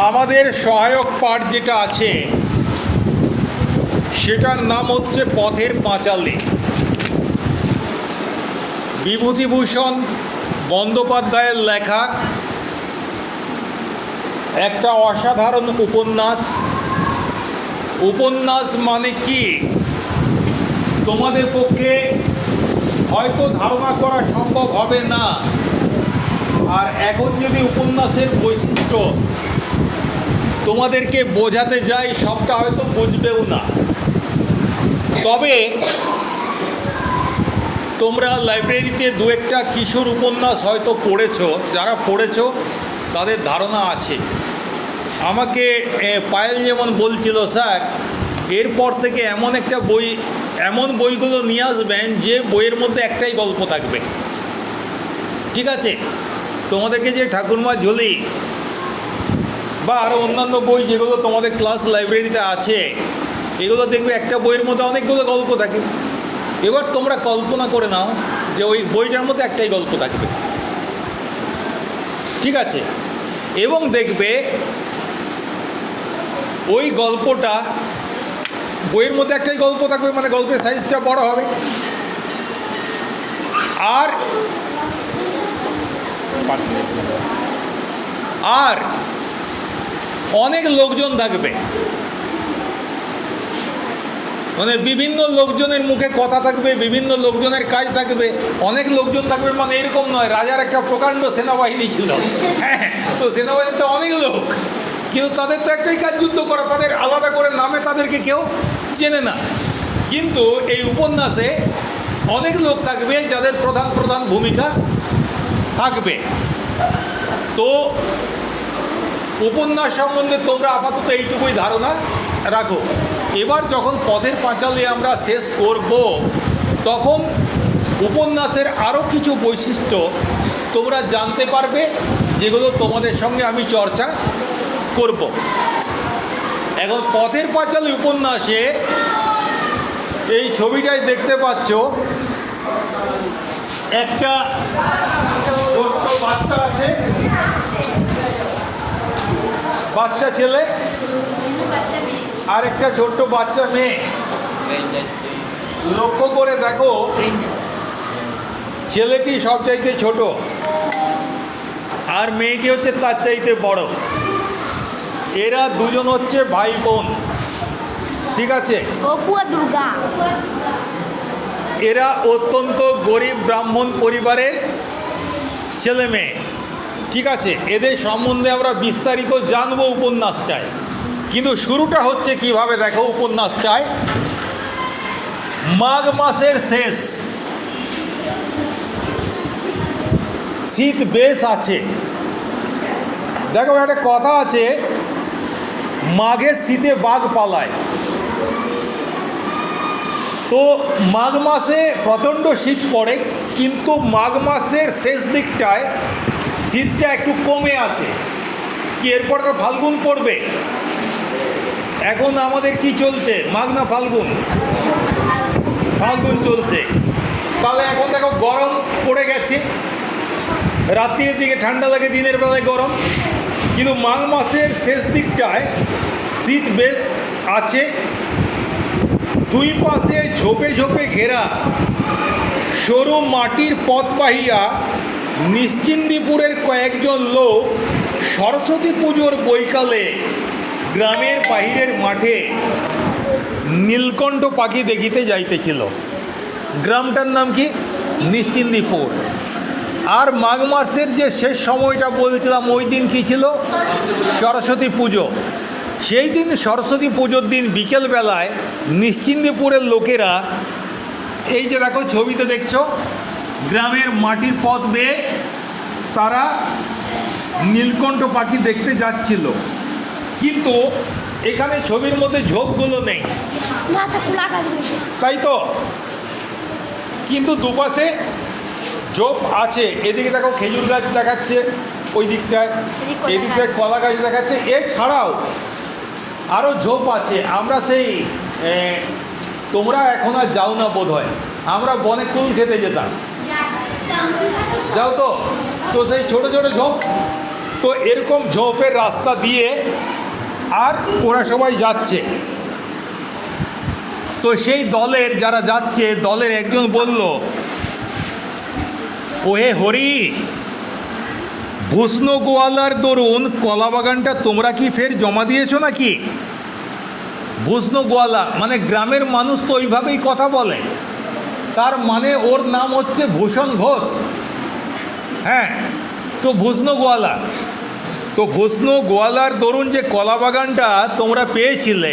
আমাদের সহায়ক পাঠ যেটা আছে, সেটার নাম হচ্ছে পথের পাঁচালী বিভূতিভূষণ বন্দ্যোপাধ্যায়ের লেখা, একটা অসাধারণ উপন্যাস। উপন্যাস মানে কি? তোমাদের পক্ষে হয়তো ধারণা করা সম্ভব হবে না। আর এখন যদি উপন্যাসের বৈশিষ্ট্য তোমাদেরকে বোঝাতে যাই, সবটা হয়তো বুঝবেও না। তবে তোমরা লাইব্রেরিতে দু একটা কিশোর উপন্যাস হয়তো পড়েছ, যারা পড়েছো, তাদের ধারণা আছে। আমাকে পায়েল যেমন বলছিল, স্যার, এরপর থেকে এমন একটা বই, এমন বইগুলো নিয়ে আসবেন যে বইয়ের মধ্যে একটাই গল্প থাকবে। ঠিক আছে? তোমাদেরকে যে ঠাকুরমা ঝুলি বা আরও অন্যান্য বই যেগুলো তোমাদের ক্লাস লাইব্রেরিতে আছে, এগুলো দেখবে একটা বইয়ের মধ্যে অনেকগুলো গল্প থাকে। এবার তোমরা কল্পনা করে নাও যে ওই বইটার মধ্যে একটাই গল্প থাকবে। ঠিক আছে? এবং দেখবে ওই গল্পটা, বইয়ের মধ্যে একটাই গল্প থাকবে মানে গল্পের সাইজটা বড় হবে। আর আর অনেক লোকজন থাকবে মানে বিভিন্ন লোকজনের মুখে কথা থাকবে, বিভিন্ন লোকজনের কাজ থাকবে, অনেক লোকজন থাকবে মানে এরকম নয়, রাজার একটা প্রকাণ্ড সেনাবাহিনী ছিল। হ্যাঁ তো সেনাবাহিনীতে অনেক লোক, কিন্তু তাদের তো একটাই কাজ যুদ্ধ করা, তাদের আলাদা করে নামে তাদেরকে কেউ চেনে না। কিন্তু এই উপন্যাসে অনেক লোক থাকবে যাদের প্রধান প্রধান ভূমিকা থাকবে। তো উপন্যাস সম্বন্ধে তোমরা আপাতত এইটুকুই ধারণা রাখো। এবার যখন পথের পাঁচালী আমরা শেষ করব, তখন উপন্যাসের আরও কিছু বৈশিষ্ট্য তোমরা জানতে পারবে, যেগুলো তোমাদের সঙ্গে আমি চর্চা করব। এখন পথের পাঁচালী উপন্যাসে এই ছবিটাই দেখতে পাচ্ছ। একটা ছোট্ট বাচ্চা আছে বাচ্চা ছেলে? আর একটা ছোট্ট বাচ্চা মেয়ে। লক্ষ্য করে দেখো ছেলেটি সব চাইতে ছোট আর মেয়েটি হচ্ছে তার চাইতে বড়। এরা দুজন হচ্ছে ভাই বোন। ঠিক আছে? দুর্গা। এরা অত্যন্ত গরিব ব্রাহ্মণ পরিবারের ছেলে মেয়ে। ঠিক আছে, এদের সম্বন্ধে আমরা বিস্তারিত জানব উপন্যাসটায়। কিন্তু শুরুটা হচ্ছে কীভাবে দেখো উপন্যাসটায়। মাঘ মাসের শেষ। শীত বেশ আছে। দেখো, একটা কথা আছে মাঘের শীতে বাঘ পালায়। তো মাঘ মাসে প্রচণ্ড শীত পড়ে, কিন্তু মাঘ মাসের শেষ দিকটায় শীতটা একটু কমে আসে। কি এরপর তো ফাল্গুন পড়বে? এখন আমাদের কি চলছে? মাঘ না ফাল্গুন। ফাল্গুন চলছে। তাহলে এখন দেখো গরম পড়ে গেছে। রাত্রির দিকে ঠান্ডা লাগে, দিনের বেলায় গরম। কিন্তু মাঘ মাসের শেষ দিকটায় শীত বেশ আছে। দুই পাশে ঝোপে ঝোপে ঘেরা সরু মাটির পথ পাহিয়া নিশ্চিন্দিপুরের কয়েকজন লোক সরস্বতী পুজোর বৈকালে গ্রামের বাহিরের মাঠে নীলকণ্ঠ পাখি দেখিতে যাইতেছিল। গ্রামটার নাম কি? নিশ্চিন্দিপুর। আর মাঘ মাসের যে শেষ সময়টা বলছিলাম, ওই দিন কী ছিল? সরস্বতী পুজো। সেই দিন সরস্বতী পুজোর দিন বিকেলবেলায় নিশ্চিন্দিপুরের লোকেরা, এই যে দেখো, ছবিতে দেখছ গ্রামের মাটির পথ বেয়ে তারা নীলকণ্ঠ পাখি দেখতে যাচ্ছিল। কিন্তু এখানে ছবির মধ্যে ঝোপগুলো নেই। কাটবে তাই তো? কিন্তু দুপাশে ঝোপ আছে। এদিকে দেখো খেজুর গাছ দেখাচ্ছে ওই দিকটায়। এদিকটায় কলা গাছ দেখাচ্ছে। এছাড়াও আরও ঝোপ আছে। আমরা সেই তোমরা এখন আর যাও না বোধ হয় আমরা বনে কুল খেতে যেতাম। যাও তো। তো সেই ছোট ছোট ঝোপ। তো এরকম ঝোপের রাস্তা দিয়ে আর ওরা সবাই যাচ্ছে। তো সেই দলের যারা যাচ্ছে, দলের একজন বলল, ওহে হরি, ভূষ্ণ গোয়ালার দরুন কলা বাগানটা তোমরা কি ফের জমা দিয়েছ নাকি? ভূষ্ণ গোয়ালা মানে গ্রামের মানুষ তো ওইভাবেই কথা বলে। তার মানে ওর নাম হচ্ছে ভূষণ ঘোষ। হ্যাঁ তো ভূষ্ণ গোয়ালা। তো ভূষ্ণ গোয়ালার দরুন যে কলা বাগানটা তোমরা পেয়েছিলে,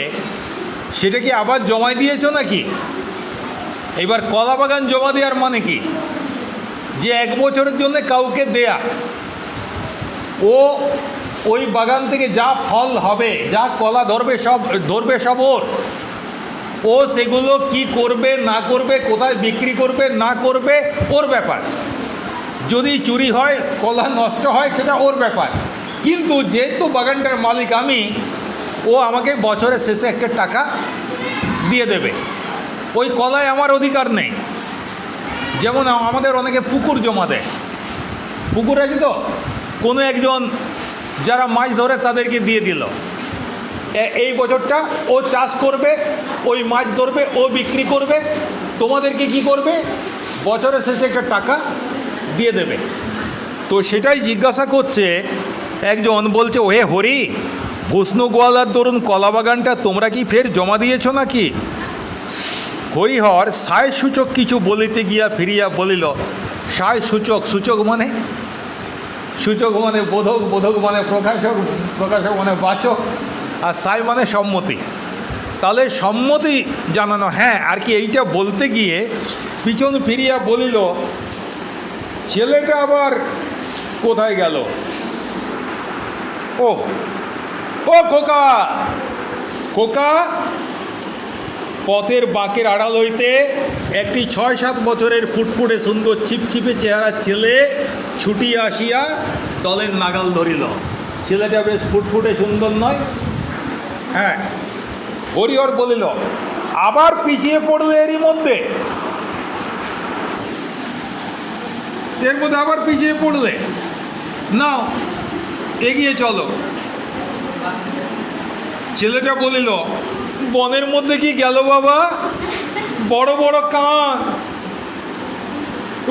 সেটা কি আবার জমা দিয়েছ নাকি? এবার কলা বাগান জমা দেওয়ার মানে কি? যে এক বছরের জন্য কাউকে দেয়া। ও ওই বাগান থেকে যা ফল হবে, যা কলা ধরবে সব ধরবে সব ওর। ও সেগুলো কি করবে, না করবে, কোথায় বিক্রি করবে, না করবে, ওর ব্যাপার। যদি চুরি হয়, কলা নষ্ট হয়, সেটা ওর ব্যাপার। কিন্তু যেহেতু বাগানটার মালিক আমি, ও আমাকে বছরের শেষে একটা টাকা দিয়ে দেবে। ওই কলায় আমার অধিকার নেই। যেমন আমাদের অনেকে পুকুর জমা দেয়। পুকুর আছে তো? কোনো একজন যারা মাছ ধরে তাদেরকে দিয়ে দিল। এই বছরটা ও চাষ করবে, ওই মাছ ধরবে, ও বিক্রি করবে, তোমাদেরকে কি করবে? বছরের শেষে একটা টাকা দিয়ে দেবে। তো সেটাই জিজ্ঞাসা করছে, একজন বলছে, ওহে হরি, ভূষ্ণ গোয়ালার দরুন কলা বাগানটা তোমরা কি ফের জমা দিয়েছ নাকি? হরিহর সায় সূচক কিছু বলিতে গিয়া ফিরিয়া বলিল সায় সূচক সূচক মানে? সূচক মানে বোধক বোধক মানে প্রকাশক প্রকাশক মানে বাচক। আর সাই মানে সম্মতি। তাহলে সম্মতি জানানো হ্যাঁ আর কি এইটা বলতে গিয়ে পিছন ফিরিয়া বলিল, ছেলেটা আবার কোথায় গেল? ও ও খোকা খোকা, পথের বাঁকের আড়াল হইতে একটি ছয় সাত বছরের ফুটফুটে সুন্দর ছিপছিপে চেহারার ছেলে ছুটি আসিয়া দলের নাগাল ধরিল। ছেলেটা বেশ ফুটফুটে সুন্দর নয় হ্যাঁ। হরিহর বলিল, আবার পিছিয়ে পড়লে এরই মধ্যে? এর মধ্যে আবার পিছিয়ে পড়লে নাও, এগিয়ে চলো। ছেলেটা বলিল, বনের মধ্যে কি গেল বাবা? বড় বড় কান।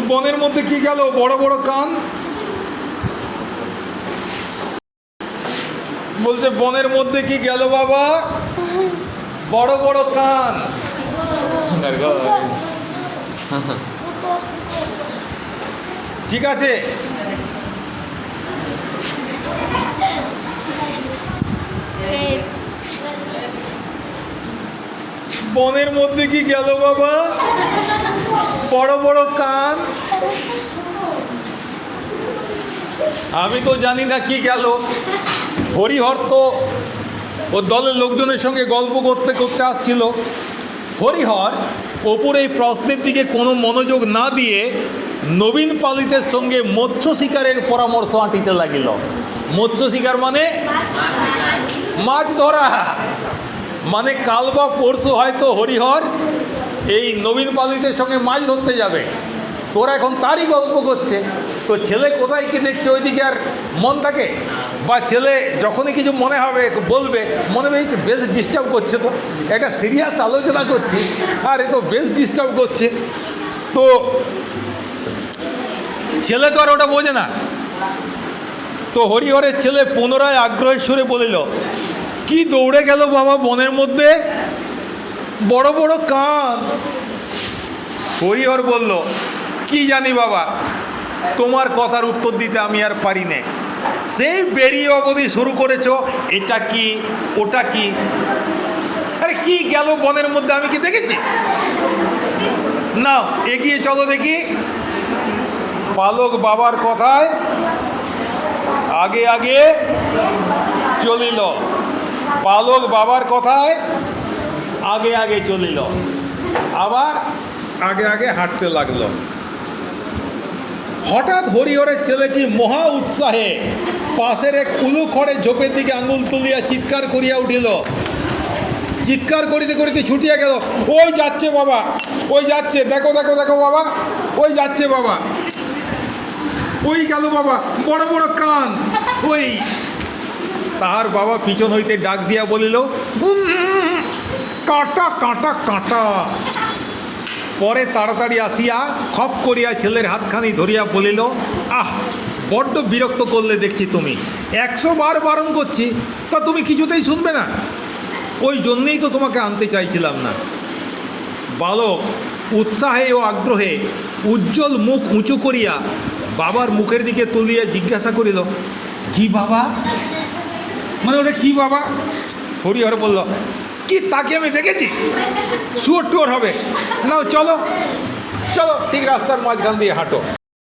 বনের মধ্যে কি গেল? বড় বড় কান? বলছে, বনের মধ্যে কি গেল বাবা? বড় বড় কান। ঠিক আছে। বনের মধ্যে কি গেল বাবা? বড় বড় কান। আমি তো জানি না কি গেল। হরিহর তো ও দলের লোকজনের সঙ্গে গল্প করতে করতে আসছিল। হরিহর ওপর এই প্রশ্নের দিকে কোনো মনোযোগ না দিয়ে নবীন পালিতের সঙ্গে মৎস্য শিকারের পরামর্শ আঁটিতে লাগিল। মৎস্য শিকার মানে? মাছ ধরা। মানে কাল বা পরশু হয়তো হরিহর এই নবীন পালিতের সঙ্গে মাছ ধরতে যাবে। তোরা এখন তারই গল্প করছে। তো ছেলে কোথায় কি দেখছে? ওইদিকে আর মন থাকে? বা ছেলে যখনই কিছু মনে হবে, বলবে, মনে হয়েছে বেশ ডিস্টার্ব করছে তো। একটা সিরিয়াস আলোচনা করছি, আর এ তো বেশ ডিস্টার্ব করছে। তো ছেলে তো আর ওটা বোঝে না। তো হরিহরের ছেলে পুনরায় আগ্রহের সুরে বলিল, কি দৌড়ে গেল বাবা বনের মধ্যে? বড় বড় কান। হরিহর বলল, কি জানি বাবা, তোমার কথার উত্তর দিতে আমি আর পারি না। সেই বেরিয়ে অবধি শুরু করেছ, এটা কি, ওটা কি? আরে কি গেল বনের মধ্যে? আমি কি দেখেছি? না এগিয়ে চলো দেখি। পালক বাবার কথায় আগে আগে চলিল। পালক বাবার কথায় আগে আগে চলিল। আবার আগে আগে হাঁটতে লাগল। হঠাৎ হরিহরের ছেলেটি মহা উৎসাহে পাশের এক উলু খড়ে ঝোপের দিকে আঙুল তুলিয়া চিৎকার করিয়া উঠিল। চিৎকার করিতে করিতে ছুটিয়া গেল। ওই যাচ্ছে বাবা ওই যাচ্ছে দেখো দেখো দেখো বাবা ওই যাচ্ছে বাবা। ওই গেল বাবা বড় বড় কান ওই। তাহার বাবা পিছন হইতে ডাক দিয়া বলিল "উম, কাঁটা কাঁটা কাঁটা। পরে তাড়াতাড়ি আসিয়া খপ করিয়া ছেলের হাতখানি ধরিয়া বলিল, আহ, বড্ড বিরক্ত করলে দেখছি তুমি। একশো বার বারণ করছি, তা তুমি কিছুতেই শুনবে না। ওই জন্যেই তো তোমাকে আনতে চাইছিলাম না। বালক উৎসাহে ও আগ্রহে উজ্জ্বল মুখ উঁচু করিয়া বাবার মুখের দিকে তুলিয়া জিজ্ঞাসা করিল, কি বাবা? মানে ওটা কি বাবা? হরিহর বলল কি তাকে আমি দেখেছি? শুয়োর টুয়োর হবে। না চলো। চলো, ঠিক রাস্তার মাঝখান দিয়ে হাঁটো।